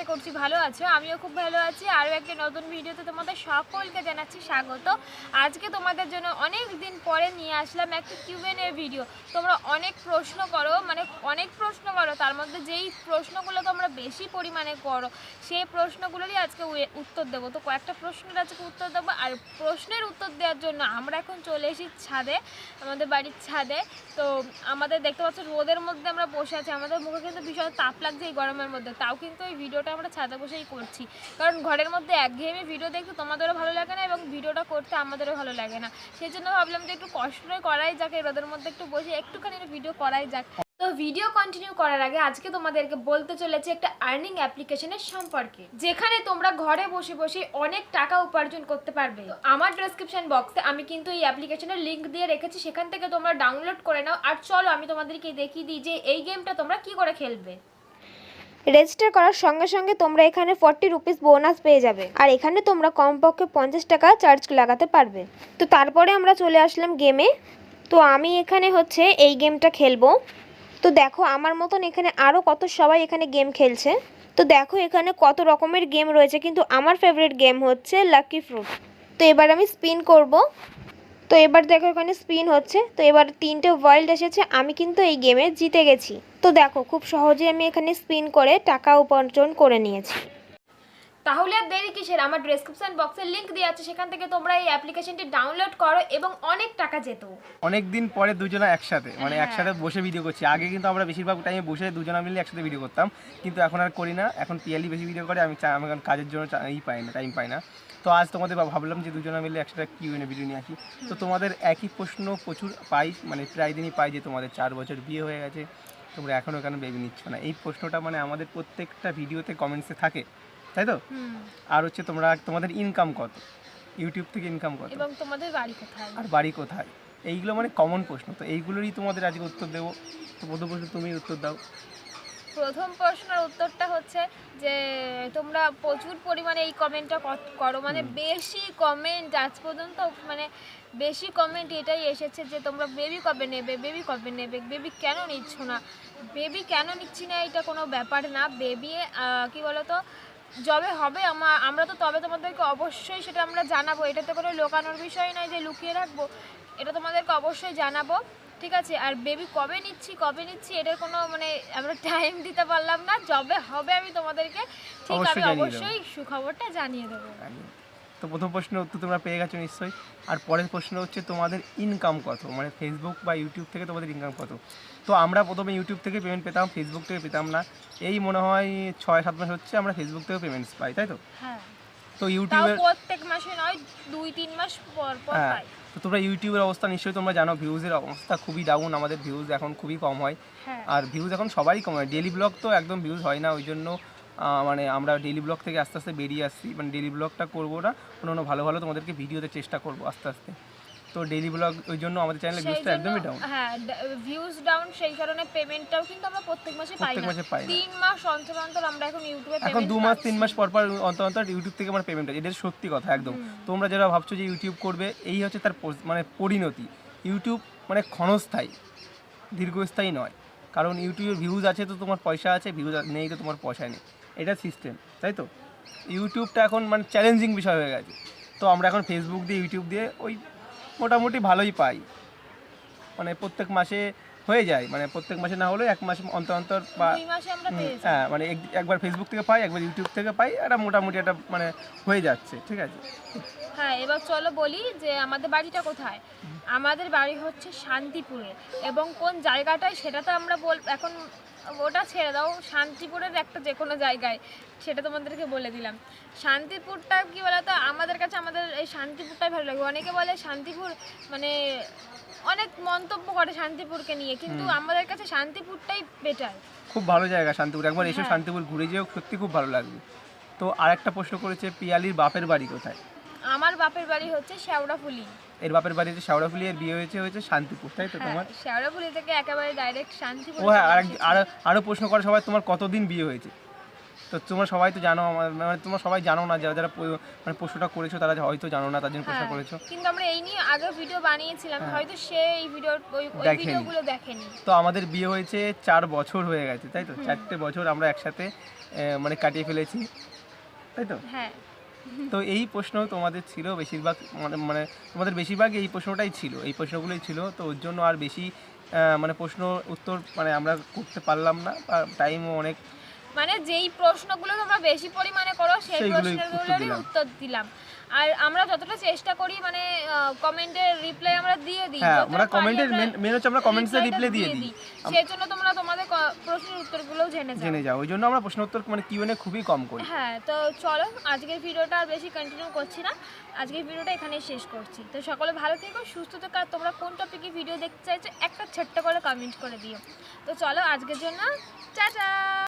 আশা করছি ভালো আছো, আমিও খুব ভালো আছি। আরও একটি নতুন ভিডিওতে তোমাদের সকলকে জানাচ্ছি স্বাগত। আজকে তোমাদের জন্য অনেক দিন পরে নিয়ে আসলাম একটা কিউএনএ ভিডিও তোমরা অনেক প্রশ্ন করো মানে অনেক প্রশ্ন করো, তার মধ্যে যেই প্রশ্নগুলো তোমরা বেশি পরিমাণে করো, সেই প্রশ্নগুলোরই আজকে উত্তর দেবো। তো কয়েকটা প্রশ্নের আজকে উত্তর দেবো, আর প্রশ্নের উত্তর দেওয়ার জন্য আমরা এখন চলে এসেছি ছাদে, আমাদের বাড়ির ছাদে। তো আমাদের দেখতে পাচ্ছ রোদের মধ্যে আমরা বসে আছি, আমাদের মুখে কিন্তু ভীষণ তাপ লাগছে এই গরমের মধ্যে, তাও কিন্তু এই ভিডিওটা আমরা ছাদে বসেই করছি। কারণ ঘরের মধ্যে একঘেয়েমি ভিডিও দেখতে তোমাদেরও ভালো লাগে না এবং ভিডিওটা করতে আমাদেরও ভালো লাগে না। সেই জন্য ভাবলাম যে একটু কষ্ট করাই যাক রোদের মধ্যে একটু বসে একটুখানি ভিডিও করাই যাক। তো ভিডিও কন্টিনিউ করার আগে আজকে তোমাদেরকে বলতে চলেছে একটা আর্নিং অ্যাপ্লিকেশনের সম্পর্কে, যেখানে তোমরা ঘরে বসে বসে অনেক টাকা উপার্জন করতে পারবে। আমার ডেসক্রিপশন বক্সে আমি কিন্তু এই অ্যাপ্লিকেশনের লিঙ্ক দিয়ে রেখেছি, সেখান থেকে তোমরা ডাউনলোড করে নাও। আর চলো আমি তোমাদেরকে দেখিয়ে দিই যে এই গেমটা তোমরা কি করে খেলবে। রেজিস্টার করার সঙ্গে সঙ্গে তোমরা এখানে ফর্টি রুপিস বোনাস পেয়ে যাবে। আর এখানে তোমরা কমপক্ষে পঞ্চাশ টাকা চার্জ লাগাতে পারবে। তো তারপরে আমরা চলে আসলাম গেমে তো আমি এখানে হচ্ছে এই গেমটা খেলব। তো দেখো আমার মতন এখানে আরও কত সবাই এখানে গেম খেলছে। তো দেখো এখানে কত রকমের গেম রয়েছে। কিন্তু আমার ফেভারিট গেম হচ্ছে লাকি ফ্রুট তো এবার আমি স্পিন করব। তো এবার দেখো এখানে স্পিন হচ্ছে, তো এবার তিনটে ওয়ার্ল্ড এসেছে, আমি কিন্তু এই গেমে জিতে গেছি। তো দেখো, খুব সহজে আমি এখানে স্পিন করে টাকা উপার্জন করে নিয়েছি। তাহলে আর দেরি কিসের? আমার ডেসক্রিপশন বক্সের লিংক দেওয়া আছে সেখান থেকে তোমরা এই অ্যাপ্লিকেশনটি ডাউনলোড করো এবং অনেক টাকা যেত। অনেক দিন পরে দুজনা একসাথে মানে হ্যাঁ। একসাথে বসে ভিডিও করছি। আগে কিন্তু আমরা বেশিরভাগ টাইমে বসে দুজনা মিলে একসাথে ভিডিও করতাম কিন্তু এখন আর করি না। এখন পিয়ালি বেশি ভিডিও করে আমি আমি এখন কাজের জন্য ই পাই না টাইম পাই না। তো আজ তোমাদের ভাবলাম যে দুজনা মিলে একসাথে কিউ এনে ভিডিও নিয়ে আসি। তো তোমাদের একই প্রশ্ন প্রচুর পাই মানে প্রায় দিনই পাই যে তোমাদের চার বছর বিয়ে হয়ে গেছে তোমরা এখনও কেন বেবি নিচ্ছ না? এই প্রশ্নটা মানে আমাদের প্রত্যেকটা ভিডিওতে কমেন্টসে থাকে। তাই তো? আর হচ্ছে তোমরা তোমাদের ইনকাম কত? ইউটিউব থেকে ইনকাম কত? এবং তোমাদের বাড়ি কোথায়? আর বাড়ি কোথায়? এইগুলো মানে কমন প্রশ্ন। তো এইগুলোরই তোমাদের আজকে উত্তর দেবো। তো প্রথম প্রশ্ন তুমি উত্তর দাও। প্রথম প্রশ্নের উত্তরটা হচ্ছে যে তোমরা প্রচুর পরিমাণে এই কমেন্টটা করো মানে বেশি কমেন্ট আজ পর্যন্ত মানে বেশি কমেন্ট এটাই এসেছে যে তোমরা বেবি কবে নেবে? বেবি কবে নেবে? বেবি কেন নিচ্ছ না? বেবি কেন নিচ্ছি না? এটা কোনো ব্যাপার না। বেবি কি বলতো? যবে হবে আমা আমরা তো তবে তোমাদেরকে অবশ্যই সেটা আমরা জানাব। এটা তো কোনো লোকানোর বিষয় নয় যে লুকিয়ে রাখব এটা তোমাদেরকে অবশ্যই জানাব ঠিক আছে? আর বেবি কবে নিচ্ছি কবে নিচ্ছি এটার কোনো মানে আমরা টাইম দিতে পারলাম না যবে হবে আমি তোমাদেরকে ঠিক আমি অবশ্যই সুখবরটা জানিয়ে দেবো। তো প্রথম প্রশ্নের উত্তর তোমরা পেয়ে গেছো নিশ্চয়ই। আর পরের প্রশ্ন হচ্ছে তোমাদের ইনকাম কত? মানে ফেসবুক বা ইউটিউব থেকে তোমাদের ইনকাম কত? তো আমরা প্রথমে ইউটিউব থেকে পেমেন্ট পেতাম ফেসবুক থেকে পেতাম না। এই মনে হয় ছয় সাত মাস হচ্ছে আমরা ফেসবুক থেকে পেমেন্টস পাই তাই তো? হ্যাঁ। তো তাও ইউটিউবের প্রত্যেক মাসে নয় দুই তিন মাস পর পর হ্যাঁ। পাই। তো তোমরা ইউটিউবের অবস্থা নিশ্চয়ই তোমরা জানো ভিউজের অবস্থা খুবই ডাউন আমাদের ভিউজ এখন খুবই কম হয়। হ্যাঁ। আর ভিউজ এখন সবারই কম হয়। ডেলি ব্লগ তো একদম ভিউজ হয় না ওই জন্য মানে আমরা ডেলি ব্লগ থেকে আস্তে আস্তে বেরিয়ে আসছি। মানে ডেলি ব্লগটা করব না অন্য ভালো ভালো তোমাদেরকে ভিডিওতে চেষ্টা করব আস্তে আস্তে। তো ডেলি ব্লগ ওই জন্য আমাদের চ্যানেলের সেই ভিউজটা একদমই ডাউন হ্যাঁ ভিউজ ডাউন সেই কারণে পেমেন্টটাও কিন্তু আমরা প্রত্যেক মাসে পাই প্রত্যেক না। মাসে পাই তিন মাস অন্তর অন্তর আমরা এখন ইউটিউবে এখন দু মাস তিন মাস পর পর অন্তর অন্তর ইউটিউব থেকে আমার পেমেন্ট হয় এটা সত্যি কথা একদম। তোমরা যারা ভাবছ যে ইউটিউব করবে এই হচ্ছে তার মানে পরিণতি। ইউটিউব মানে ক্ষণস্থায়ী দীর্ঘস্থায়ী নয়। কারণ ইউটিউবের ভিউজ আছে তো তোমার পয়সা আছে ভিউজ নেই তো তোমার পয়সা নেই। এটা সিস্টেম তাই তো? ইউটিউবটা এখন মানে চ্যালেঞ্জিং বিষয় হয়ে গেছে। তো আমরা এখন ফেসবুক দিয়ে ইউটিউব দিয়ে ওই মোটামুটি ভালোই পাই। মানে প্রত্যেক মাসে হয়ে যায় মানে প্রত্যেক মাসে না হলেও এক মাস অন্তর অন্তর বা হ্যাঁ মানে এক- একবার ফেসবুক থেকে পাই একবার ইউটিউব থেকে পাই এটা মোটামুটি একটা মানে হয়ে যাচ্ছে ঠিক আছে? হ্যাঁ এবার চলো বলি যে আমাদের বাড়িটা কোথায়? আমাদের বাড়ি হচ্ছে শান্তিপুরে এবং কোন জায়গাটায় সেটা তো আমরা বল এখন ওটা ছেড়ে দাও। শান্তিপুরের একটা যে কোনো জায়গায় সেটা তোমাদেরকে বলে দিলাম। শান্তিপুরটা কি বলতো? আমাদের কাছে আমাদের এই শান্তিপুরটাই ভালো লাগে। অনেকে বলে শান্তিপুর মানে অনেক মন্তব্য করে শান্তিপুরকে নিয়ে কিন্তু আমাদের কাছে শান্তিপুরটাই বেটার খুব ভালো জায়গা শান্তিপুর। একবার এসে হ্যাঁ। শান্তিপুর ঘুরে যেও সত্যি খুব ভালো লাগবে। তো আরেকটা প্রশ্ন করেছে পিয়ালির বাপের বাড়ি কোথায়? আমার বাপের বাড়ি হচ্ছে শেওড়াফুলি এর বাপের বাড়ি হচ্ছে শেওড়াফুলি এর বিয়ে হয়েছে হয়েছে শান্তিপুর তাই তো হ্যাঁ তোমার? শেওড়াফুলি থেকে একেবারে ডাইরেক্ট শান্তিপুর ও হ্যাঁ আরও আরও প্রশ্ন করে সবাই তোমার কতদিন বিয়ে হয়েছে? তো তোমরা সবাই তো জানো মানে তোমরা সবাই জানো না যারা যারা মানে প্রশ্নটা করেছ তারা হয়তো জানো না তার জন্য প্রশ্ন হ্যাঁ, করেছ। কিন্তু আমরা এই নিয়ে আগে ভিডিও বানিয়েছিলাম হ্যাঁ। হয়তো সে এই ভিডিও ওই ওই ভিডিওগুলো দেখেনি। তো আমাদের বিয়ে হয়েছে চার বছর হয়ে গেছে তাই তো? চারটে বছর আমরা একসাথে মানে কাটিয়ে ফেলেছি তাই তো? হ্যাঁ। তো এই প্রশ্ন তোমাদের ছিল বেশিরভাগ মানে মানে তোমাদের বেশিরভাগ এই প্রশ্নটাই ছিল এই প্রশ্নগুলোই ছিল তো ওর জন্য আর বেশি মানে প্রশ্ন উত্তর মানে আমরা করতে পারলাম না টাইমও অনেক মানে যেই প্রশ্নগুলো তোমরা বেশি পরিমাণে করো সেই প্রশ্নগুলোরই দিলাম। উত্তর দিলাম। আর আমরা যতটা চেষ্টা করি মানে কমেন্টের রিপ্লাই আমরা দিয়ে দিই হ্যাঁ আমরা কমেন্টের মেন হচ্ছে আমরা কমেন্টসে রিপ্লাই দিয়ে দিই। সেই জন্য তোমরা প্রশ্নের উত্তরগুলোও জেনে যাও। জেনে যাও। ওই জন্য আমরা প্রশ্ন উত্তর মানে কিউএনএ খুবই কম করি। হ্যাঁ তো চলো আজকের ভিডিওটা আর বেশি কন্টিনিউ করছি না। আজকের ভিডিওটা এখানেই শেষ করছি। তো সকলে ভালো থেকো সুস্থ থেকো আর তোমরা কোন টপিকে ভিডিও দেখতে চাইছো একটা ছোট্ট করে কমেন্ট করে দিও। তো চলো আজকের জন্য টাটা!